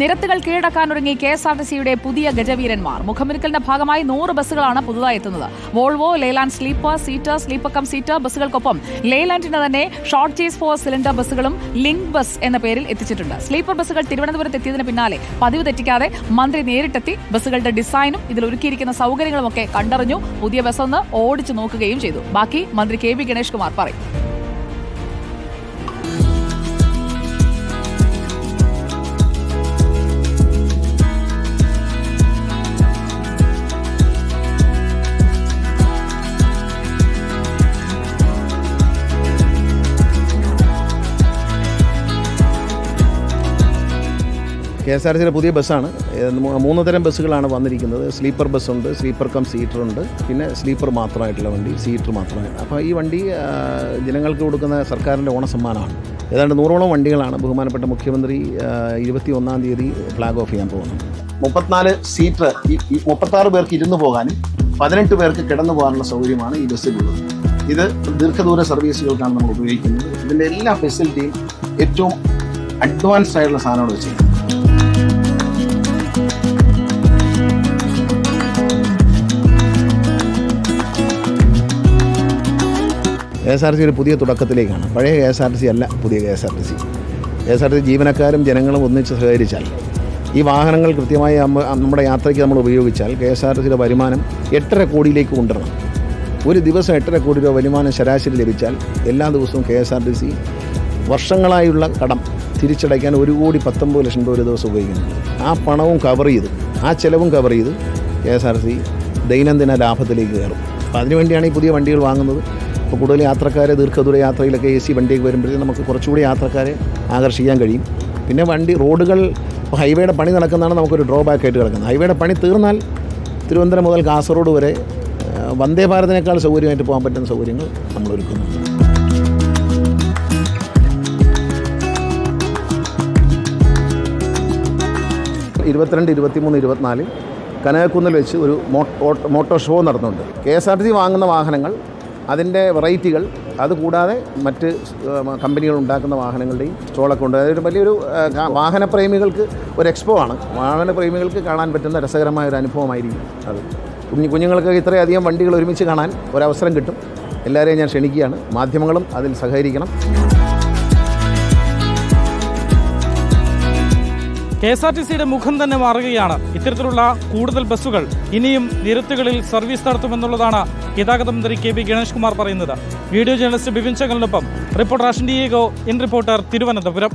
നിരത്തുകൾ കീഴടക്കാനൊരുങ്ങി K S R T സിയുടെ പുതിയ ഗജവീരന്മാർ. മുഖമിരുക്കലിന്റെ ഭാഗമായി നൂറ് ബസ്സുകളാണ് പുതുതായി എത്തുന്നത്. Volvo Leyland sleeper seater sleeper cum seater ബസ്സുകൾക്കൊപ്പം ലേലാൻഡിന്റെ തന്നെ ഷോർട്ട് ചേസ് ഫോർ സിലിണ്ടർ ബസ്സുകളും ലിങ്ക് ബസ് എന്ന പേരിൽ എത്തിച്ചിട്ടുണ്ട്. സ്ലീപ്പർ ബസ്സുകൾ തിരുവനന്തപുരത്ത് എത്തിയതിന് പിന്നാലെ പതിവ് തെറ്റിക്കാതെ മന്ത്രി നേരിട്ടെത്തി ബസ്സുകളുടെ ഡിസൈനും ഇതിൽ ഒരുക്കിയിരിക്കുന്ന സൗകര്യങ്ങളും ഒക്കെ കണ്ടറിഞ്ഞു പുതിയ ബസ് ഒന്ന് ഓടിച്ചു നോക്കുകയും ചെയ്തു. ബാക്കി മന്ത്രി കെ വി ഗണേഷ് കുമാർ പറയും. കെ എസ് ആർ സിയുടെ പുതിയ ബസ്സാണ്. മൂന്ന് തരം ബസ്സുകളാണ് വന്നിരിക്കുന്നത്. സ്ലീപ്പർ ബസ്സുണ്ട് സ്ലീപ്പർ കം സീറ്റർ ഉണ്ട് പിന്നെ സ്ലീപ്പർ മാത്രമായിട്ടുള്ള വണ്ടി സീറ്റർ മാത്രമായിട്ട്. അപ്പോൾ ഈ വണ്ടി ജനങ്ങൾക്ക് കൊടുക്കുന്ന സർക്കാരിന്റെ ഓണസമ്മാനമാണ്. ഏതാണ്ട് നൂറോളം വണ്ടികളാണ് ബഹുമാനപ്പെട്ട മുഖ്യമന്ത്രി ഇരുപത്തി ഒന്നാം തീയതി ഫ്ലാഗ് ഓഫ് ചെയ്യാൻ പോകുന്നത്. മുപ്പത്തിനാല് സീറ്റർ മുപ്പത്താറ് പേർക്ക് ഇരുന്ന് പോകാനും പതിനെട്ട് പേർക്ക് കിടന്നു പോകാനുള്ള സൗകര്യമാണ് ഈ ബസ്സിലുള്ളത് ഇത് ദീർഘദൂര സർവീസുകൾക്കാണ് നമ്മൾ ഉപയോഗിക്കുന്നത്. ഇതിന്റെ എല്ലാ ഫെസിലിറ്റിയും ഏറ്റവും അഡ്വാൻസ്ഡ് ആയിട്ടുള്ള സാധനമാണ് വെച്ചിരിക്കുന്നത്. എസ് ആർ സി ഒരു പുതിയ തുടക്കത്തിലേക്കാണ്. പഴയ K S R T C അല്ല പുതിയ K S R T C. K S R T C ജീവനക്കാരും ജനങ്ങളും ഒന്നിച്ച് സഹകരിച്ചാൽ ഈ വാഹനങ്ങൾ കൃത്യമായി നമ്മുടെ യാത്രയ്ക്ക് നമ്മൾ ഉപയോഗിച്ചാൽ കെ എസ് ആർ ടി സിയുടെ വരുമാനം എട്ടര കോടിയിലേക്ക് കൊണ്ടുവരണം. ഒരു ദിവസം എട്ടര കോടി രൂപ വരുമാനം ശരാശരി ലഭിച്ചാൽ എല്ലാ ദിവസവും K S R T C വർഷങ്ങളായുള്ള കടം തിരിച്ചടയ്ക്കാൻ ഒരു കോടി പത്തൊമ്പത് ലക്ഷം രൂപ ഒരു ദിവസം ഉപയോഗിക്കുന്നു. ആ പണവും കവർ ചെയ്ത് ആ ചിലവും കവർ ചെയ്ത് കെ എസ് ആർ സി ദൈനംദിന ലാഭത്തിലേക്ക് കയറും. അപ്പോൾ അതിനുവേണ്ടിയാണ് ഈ പുതിയ വണ്ടികൾ വാങ്ങുന്നത്. ഇപ്പോൾ കൂടുതൽ യാത്രക്കാരെ ദീർഘദൂര യാത്രയിലൊക്കെ എ സി വണ്ടിയൊക്കെ വരുമ്പോഴത്തേക്കും നമുക്ക് കുറച്ചുകൂടി യാത്രക്കാരെ ആകർഷിക്കാൻ കഴിയും. പിന്നെ വണ്ടി റോഡുകൾ ഇപ്പോൾ ഹൈവേയുടെ പണി നടക്കുന്നതാണ് നമുക്കൊരു ഡ്രോബാക്ക് ആയിട്ട് കിടക്കുന്നത്. ഹൈവേയുടെ പണി തീർന്നാൽ തിരുവനന്തപുരം മുതൽ കാസർഗോഡ് വരെ വന്ദേ ഭാരതിനേക്കാൾ സൗകര്യമായിട്ട് പോകാൻ പറ്റുന്ന സൗകര്യങ്ങൾ നമ്മൾ ഒരുക്കുന്നു ഇരുപത്തിരണ്ട് ഇരുപത്തിമൂന്ന് ഇരുപത്തിനാല് കനകക്കുന്നിൽ വെച്ച് ഒരു moto show നടന്നുണ്ട്. K S R T C വാങ്ങുന്ന വാഹനങ്ങൾ അതിന്റെ വെറൈറ്റികൾ അതുകൂടാതെ മറ്റ് കമ്പനികൾ ഉണ്ടാക്കുന്ന വാഹനങ്ങളുടെയും സ്റ്റോളൊക്കെ ഉണ്ട്. അതൊരു വലിയൊരു വാഹനപ്രേമികൾക്ക് ഒരു എക്സ്പോ ആണ്. വാഹനപ്രേമികൾക്ക് കാണാൻ പറ്റുന്ന രസകരമായ ഒരു അനുഭവമായിരിക്കും അത്. കുഞ്ഞു കുഞ്ഞുങ്ങൾക്ക് ഇത്രയധികം വണ്ടികൾ ഒരുമിച്ച് കാണാൻ ഒരവസരം കിട്ടും. എല്ലാവരെയും ഞാൻ ക്ഷണിക്കുകയാണ്. മാധ്യമങ്ങളും അതിൽ സഹകരിക്കണം. കെ എസ് ആർ ടി സിയുടെ മുഖം തന്നെ മാറുകയാണ്. ഇത്തരത്തിലുള്ള കൂടുതൽ ബസ്സുകൾ ഇനിയും നിരത്തുകളിൽ സർവീസ് നടത്തുമെന്നുള്ളതാണ് ഗതാഗത മന്ത്രി കെ പി ഗണേഷ് കുമാർ പറയുന്നത്. Video journalist Bipin ചങ്ങലിനൊപ്പം reporter Ashin Diego in Reporter Thiruvananthapuram.